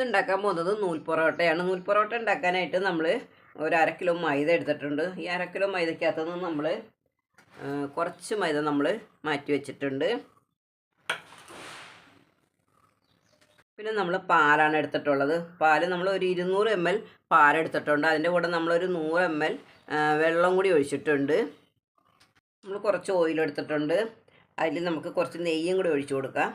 നമ്മളിന്ന് ഉണ്ടാക്കാൻ പോകുന്നത് നൂൽ പൊറോട്ടയാണ് നൂൽ പൊറോട്ട ഉണ്ടാക്കാനായിട്ട് നമ്മൾ ഒരു അര കിലോ മൈദ എടുത്തിട്ടുണ്ട്. ഈ അര കിലോ മൈദക്കകത്ത് നിന്ന് നമ്മൾ കുറച്ച് മൈദ നമ്മൾ മാറ്റി വെച്ചിട്ടുണ്ട്. പിന്നെ നമ്മൾ പാലാണ് എടുത്തിട്ടുള്ളത്. പാൽ നമ്മൾ ഒരു ഇരുന്നൂറ് എം എൽ പാലെടുത്തിട്ടുണ്ട് അതിന്റെ കൂടെ നമ്മളൊരു നൂറ് എം എൽ വെള്ളം കൂടി ഒഴിച്ചിട്ടുണ്ട്. നമ്മൾ കുറച്ച് ഓയിൽ എടുത്തിട്ടുണ്ട്. അതിൽ നമുക്ക് കുറച്ച് നെയ്യും കൂടി ഒഴിച്ചു കൊടുക്കാം.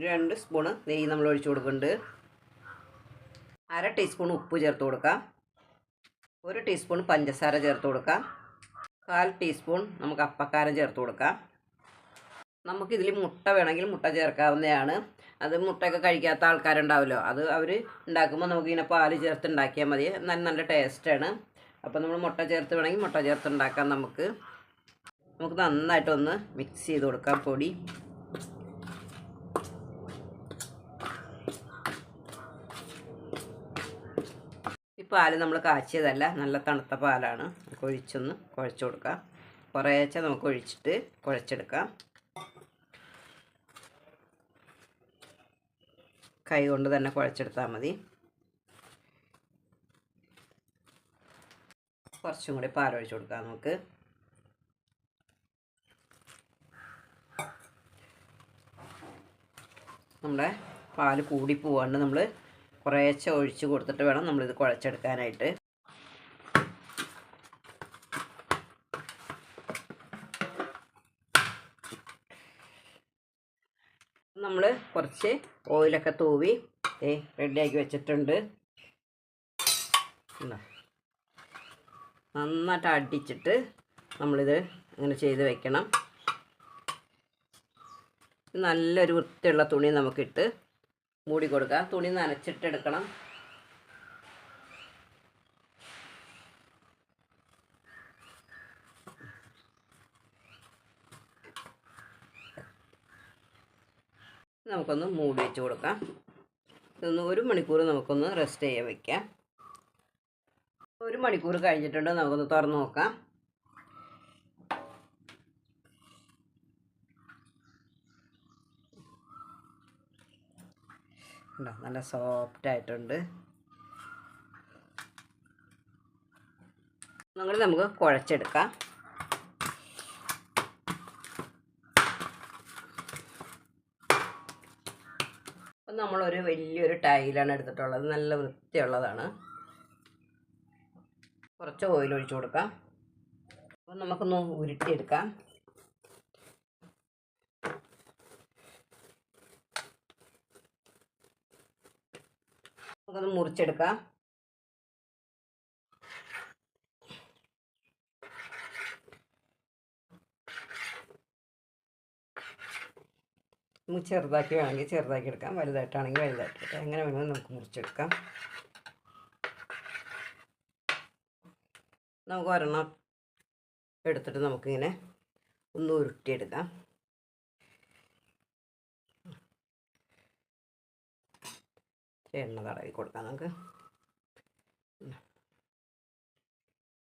ഒരു രണ്ട് സ്പൂണ് നെയ്യ് നമ്മൾ ഒഴിച്ചു കൊടുക്കുന്നുണ്ട്. അര ടീസ്പൂൺ ഉപ്പ് ചേർത്ത് കൊടുക്കാം. ഒരു ടീസ്പൂൺ പഞ്ചസാര ചേർത്ത് കൊടുക്കാം. കാൽ ടീസ്പൂൺ നമുക്ക് അപ്പക്കാരം ചേർത്ത് കൊടുക്കാം. നമുക്കിതിൽ മുട്ട വേണമെങ്കിൽ മുട്ട ചേർക്കാവുന്നതാണ്. അത് മുട്ടയൊക്കെ കഴിക്കാത്ത ആൾക്കാരുണ്ടാവുമല്ലോ. അത് അവർ ഉണ്ടാക്കുമ്പോൾ നമുക്കിങ്ങനെ പാൽ ചേർത്ത് ഉണ്ടാക്കിയാൽ മതി. നല്ല നല്ല ടേസ്റ്റാണ്. അപ്പോൾ നമ്മൾ മുട്ട ചേർത്ത് വേണമെങ്കിൽ മുട്ട ചേർത്ത് ഉണ്ടാക്കാം നമുക്ക്. നമുക്ക് നന്നായിട്ടൊന്ന് മിക്സ് ചെയ്ത് കൊടുക്കാം പൊടി. പാൽ നമ്മൾ കാച്ചിയതല്ല നല്ല തണുത്ത പാലാണ്. നമുക്ക് ഒഴിച്ചൊന്ന് കുഴച്ച് കൊടുക്കാം. കുറേച്ച നമുക്ക് ഒഴിച്ചിട്ട് കുഴച്ചെടുക്കാം. കൈ കൊണ്ട് തന്നെ കുഴച്ചെടുത്താൽ മതി. കുറച്ചും കൂടി പാലൊഴിച്ച് കൊടുക്കാം നമുക്ക്. നമ്മുടെ പാൽ കൂടി പോവാണ്ട് നമ്മൾ കുറേശ്ശെ ഒഴിച്ച് കൊടുത്തിട്ട് വേണം നമ്മളിത് കുഴച്ചെടുക്കാനായിട്ട്. നമ്മൾ കുറച്ച് ഓയിലൊക്കെ തൂവി ഏ റെഡിയാക്കി വെച്ചിട്ടുണ്ട്? നന്നായിട്ട് അടിച്ചിട്ട് നമ്മളിത് അങ്ങനെ ചെയ്ത് വെക്കണം. നല്ലൊരു വൃത്തിയുള്ള തുണി നമുക്കിട്ട് മൂടി കൊടുക്കുക. തുണി നനച്ചിട്ടെടുക്കണം. നമുക്കൊന്ന് മൂടി വെച്ച് കൊടുക്കാം. ഇതൊന്ന് ഒരു മണിക്കൂർ നമുക്കൊന്ന് റെസ്റ്റ് ചെയ്യാൻ വയ്ക്കാം ഒരു മണിക്കൂർ കഴിഞ്ഞിട്ടുണ്ട്. നമുക്കൊന്ന് തുറന്ന് നോക്കാം. ഉണ്ടോ നല്ല സോഫ്റ്റ് ആയിട്ടുണ്ട്. നമ്മൾ നമുക്ക് കുഴച്ചെടുക്കാം. അപ്പം നമ്മളൊരു വലിയൊരു ടൈലാണ് എടുത്തിട്ടുള്ളത്. നല്ല വൃത്തിയുള്ളതാണ്. കുറച്ച് ഓയിൽ ഒഴിച്ചു കൊടുക്കാം. അപ്പം നമുക്കൊന്ന് ഉരുട്ടിയെടുക്കാം. നമുക്കൊന്ന് മുറിച്ചെടുക്കാം. നമുക്ക് ചെറുതാക്കി വേണമെങ്കിൽ ചെറുതാക്കി എടുക്കാം. വലുതായിട്ടാണെങ്കിൽ വലുതായിട്ട് എടുക്കാം. എങ്ങനെ വേണമെങ്കിലും നമുക്ക് മുറിച്ചെടുക്കാം. നമുക്ക് ഒരെണ്ണം എടുത്തിട്ട് നമുക്കിങ്ങനെ ഒന്ന് ഉരുട്ടിയെടുക്കാം. എണ്ണ തടവി കൊടുക്കാം നമുക്ക്.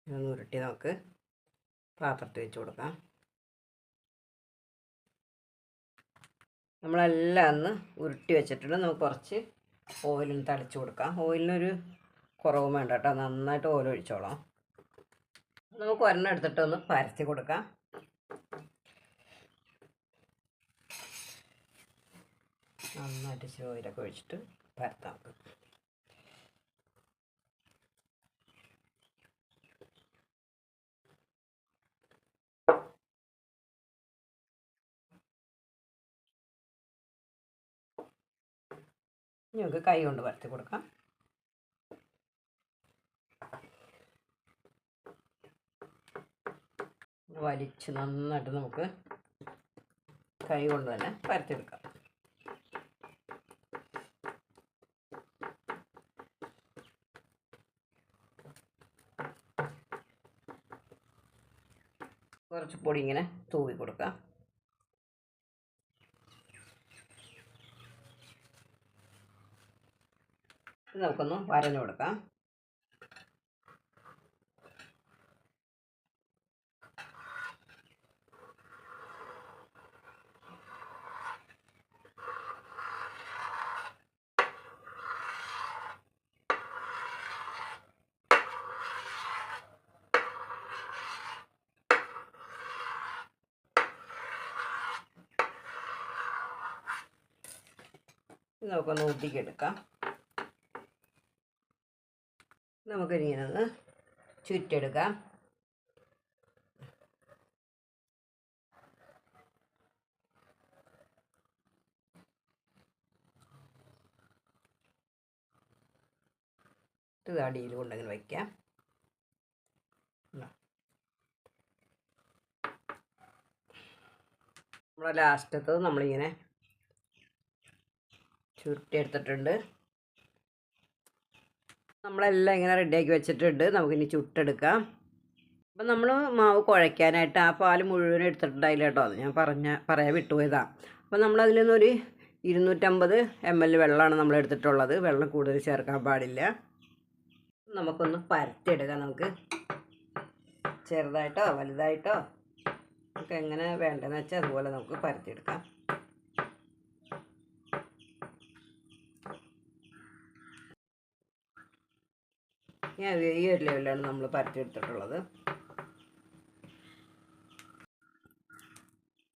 ഇതൊന്ന് ഉരുട്ടി നമുക്ക് പാത്രത്തിൽ വെച്ച് കൊടുക്കാം. നമ്മളെല്ലാം ഒന്ന് ഉരുട്ടി വെച്ചിട്ടുണ്ട്. നമുക്ക് കുറച്ച് ഓയിലിന് തളിച്ച് കൊടുക്കാം. ഓയിലിനൊരു കുറവ് വേണ്ട കേട്ടോ. നന്നായിട്ട് ഓയിൽ ഒഴിച്ചോളാം. നമുക്ക് ഒരെണ്ണം എടുത്തിട്ട് ഒന്ന് പരത്തി കൊടുക്കാം. നന്നായിട്ട് ഇച്ചിരി ഓയിലൊക്കെ ഒഴിച്ചിട്ട് പരത്താം ഞങ്ങൾക്ക് കൈ കൊണ്ട് പരത്തി കൊടുക്കാം. വലിച്ച് നന്നായിട്ട് നമുക്ക് കൈ കൊണ്ട് തന്നെ പരത്തിയെടുക്കാം കുറച്ച് പൊടി ഇങ്ങനെ തൂവി കൊടുക്കാം നമുക്കൊന്ന് വരഞ്ഞു കൊടുക്കാം. നമുക്കൊന്ന് ഊട്ടിക്കെടുക്കാം നമുക്കിനി ഒന്ന് ചുറ്റെടുക്കാം. ഇത് അടിയിൽ കൊണ്ടങ്ങനെ വയ്ക്കാം നമ്മളെ ലാസ്റ്റത്തത് നമ്മളിങ്ങനെ ചുരുട്ടിയെടുത്തിട്ടുണ്ട്. നമ്മളെല്ലാം ഇങ്ങനെ റെഡിയാക്കി വെച്ചിട്ടുണ്ട്. നമുക്കിനി ചുട്ടെടുക്കാം. അപ്പം നമ്മൾ മാവ് കുഴയ്ക്കാനായിട്ട് ആ പാൽ മുഴുവൻ എടുത്തിട്ടുണ്ടായില്ല കേട്ടോ. അത് ഞാൻ പറഞ്ഞ പറയാൻ വിട്ടുപോയതാണ് അപ്പം നമ്മളതിൽ നിന്നൊരു ഇരുന്നൂറ്റമ്പത് എം എൽ വെള്ളമാണ് നമ്മൾ എടുത്തിട്ടുള്ളത്. വെള്ളം കൂടുതൽ ചേർക്കാൻ പാടില്ല. നമുക്കൊന്ന് പരത്തിയെടുക്കാം നമുക്ക്. ചെറുതായിട്ടോ വലുതായിട്ടോ. നമുക്ക് എങ്ങനെ വേണ്ടതെന്ന് വെച്ചാൽ അതുപോലെ നമുക്ക് പരത്തിയെടുക്കാം. ഞാൻ ഈ ഒരു ലെവലാണ് നമ്മൾ പരത്തിയെടുത്തിട്ടുള്ളത്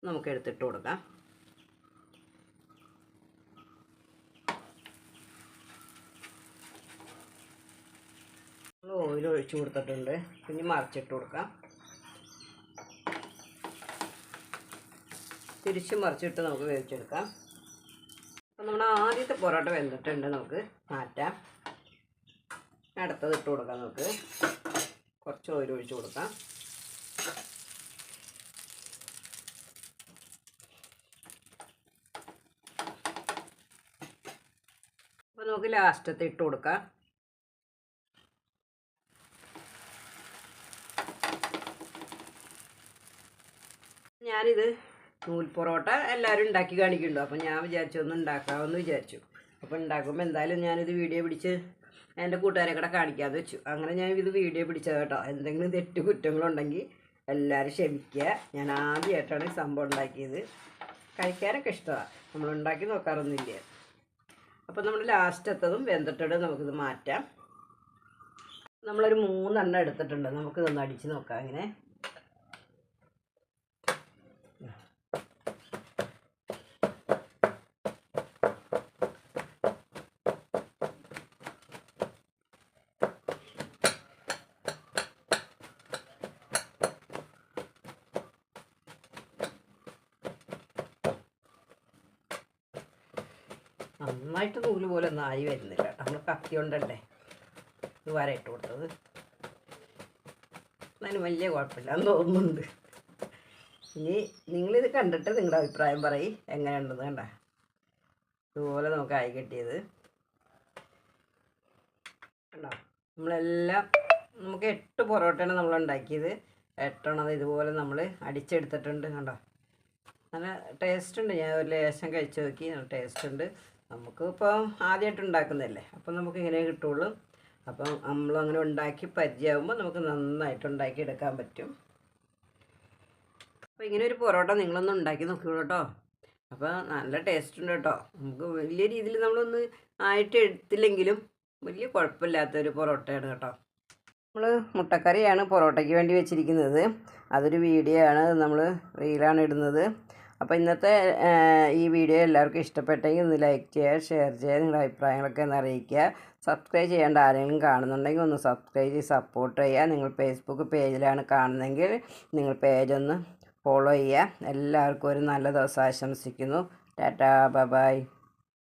നമുക്ക് എടുത്തിട്ട് കൊടുക്കാം. ഓയിൽ ഒഴിച്ചു കൊടുത്തിട്ടുണ്ട്. പിന്നെ മറിച്ചിട്ട് കൊടുക്കാം. തിരിച്ച് മറിച്ചിട്ട് നമുക്ക് വേവിച്ചെടുക്കാം. അപ്പം നമ്മുടെ ആദ്യത്തെ പൊറോട്ട വെന്തിട്ടുണ്ട് നമുക്ക്. മാറ്റാം. അടുത്തത് ഇട്ട് കൊടുക്കാം നമുക്ക്. കുറച്ച് ഓയിൽ ഒഴിച്ച് കൊടുക്കാം. അപ്പോൾ നമുക്ക് ലാസ്റ്റത്തെ ഇട്ട് കൊടുക്കാം. ഞാനിത് നൂൽ പൊറോട്ട എല്ലാവരും ഉണ്ടാക്കി കാണിക്കുന്നുണ്ടോ? അപ്പം ഞാൻ വിചാരിച്ചു ഒന്ന് ഉണ്ടാക്കാമെന്ന് വിചാരിച്ചു. അപ്പോൾ ഉണ്ടാക്കുമ്പോൾ എന്തായാലും ഞാനിത് വീഡിയോ പിടിച്ച് എന്റെ കൂട്ടുകാരെ കൂടെ കാണിക്കാതെ വെച്ചു. അങ്ങനെ ഞാൻ ഇത് വീഡിയോ പിടിച്ചത് കേട്ടോ. എന്തെങ്കിലും തെറ്റ് കുറ്റങ്ങളുണ്ടെങ്കിൽ എല്ലാവരും ക്ഷമിക്കുക. ഞാൻ ആദ്യമായിട്ടാണ് ഈ സംഭവം ഉണ്ടാക്കിയത്. കഴിക്കാനൊക്കെ ഇഷ്ടമാണ് നമ്മൾ ഉണ്ടാക്കി നോക്കാറൊന്നുമില്ല. അപ്പോൾ നമ്മൾ ലാസ്റ്റ് എത്തതും വെന്തിട്ടിട്ട് നമുക്കിത് മാറ്റാം. നമ്മളൊരു മൂന്നെണ്ണം എടുത്തിട്ടുണ്ട്. നമുക്കിതൊന്ന് അടിച്ച് നോക്കാം. അങ്ങനെ നന്നായിട്ട് നൂൽ പോലെ ഒന്നും ആയി വരുന്നില്ല നമ്മൾ കത്തി കൊണ്ടല്ലേ ഇത് വര ഇട്ട് കൊടുത്തത്. എന്നാലും വലിയ കുഴപ്പമില്ല എന്ന് തോന്നുന്നുണ്ട്. ഇനി നിങ്ങളിത് കണ്ടിട്ട് നിങ്ങളുടെ അഭിപ്രായം പറയും. എങ്ങനെയുണ്ടെന്ന് കണ്ട. ഇതുപോലെ നമുക്ക് ആയി കിട്ടിയത്. കണ്ടോ? നമ്മളെല്ലാം നമുക്ക് എട്ട് പൊറോട്ടയാണ് നമ്മൾ ഉണ്ടാക്കിയത്. എട്ടെണ്ണം ഇതുപോലെ നമ്മൾ അടിച്ചെടുത്തിട്ടുണ്ട് കണ്ടോ? നല്ല ടേസ്റ്റ് ഉണ്ട്. ഞാൻ ഒരു ലേശം കഴിച്ച് നോക്കി. നല്ല ടേസ്റ്റ് ഉണ്ട്. നമുക്ക് ഇപ്പോൾ ആദ്യമായിട്ട് ഉണ്ടാക്കുന്നതല്ലേ അപ്പം നമുക്ക് ഇങ്ങനെ കിട്ടുള്ളൂ. അപ്പം നമ്മളങ്ങനെ ഉണ്ടാക്കി പരിചയമാകുമ്പോൾ നമുക്ക് നന്നായിട്ട് ഉണ്ടാക്കി എടുക്കാൻ പറ്റും. അപ്പോൾ ഇങ്ങനെ ഒരു പൊറോട്ട നിങ്ങളൊന്ന് ഉണ്ടാക്കി നോക്കൂ കേട്ടോ. അപ്പോൾ നല്ല ടേസ്റ്റ് ഉണ്ട് കേട്ടോ. നമുക്ക് വലിയ രീതിയിൽ നമ്മളൊന്ന് ആയിട്ട് എടുത്തില്ലെങ്കിലും വലിയ കുഴപ്പമില്ലാത്തൊരു പൊറോട്ടയാണ് കേട്ടോ. നമ്മൾ മുട്ടക്കറിയാണ് പൊറോട്ടയ്ക്ക് വേണ്ടി വെച്ചിരിക്കുന്നത്. അതൊരു വീഡിയോ ആണ് നമ്മൾ റീലാണ് ഇടുന്നത്. അപ്പോൾ ഇന്നത്തെ ഈ വീഡിയോ എല്ലാവർക്കും ഇഷ്ടപ്പെട്ടെങ്കിൽ ഒന്ന് ലൈക്ക് ചെയ്യുക ഷെയർ ചെയ്യുക നിങ്ങളുടെ അഭിപ്രായങ്ങളൊക്കെ ഒന്ന് അറിയിക്കുക. സബ്സ്ക്രൈബ് ചെയ്യേണ്ട ആരെങ്കിലും കാണുന്നുണ്ടെങ്കിൽ ഒന്ന് സബ്സ്ക്രൈബ് ചെയ്ത് സപ്പോർട്ട് ചെയ്യുക. നിങ്ങൾ ഫേസ്ബുക്ക് പേജിലാണ് കാണുന്നതെങ്കിൽ നിങ്ങൾ പേജൊന്ന് ഫോളോ ചെയ്യുക. എല്ലാവർക്കും ഒരു നല്ല ദിവസം ആശംസിക്കുന്നു. Tata bye.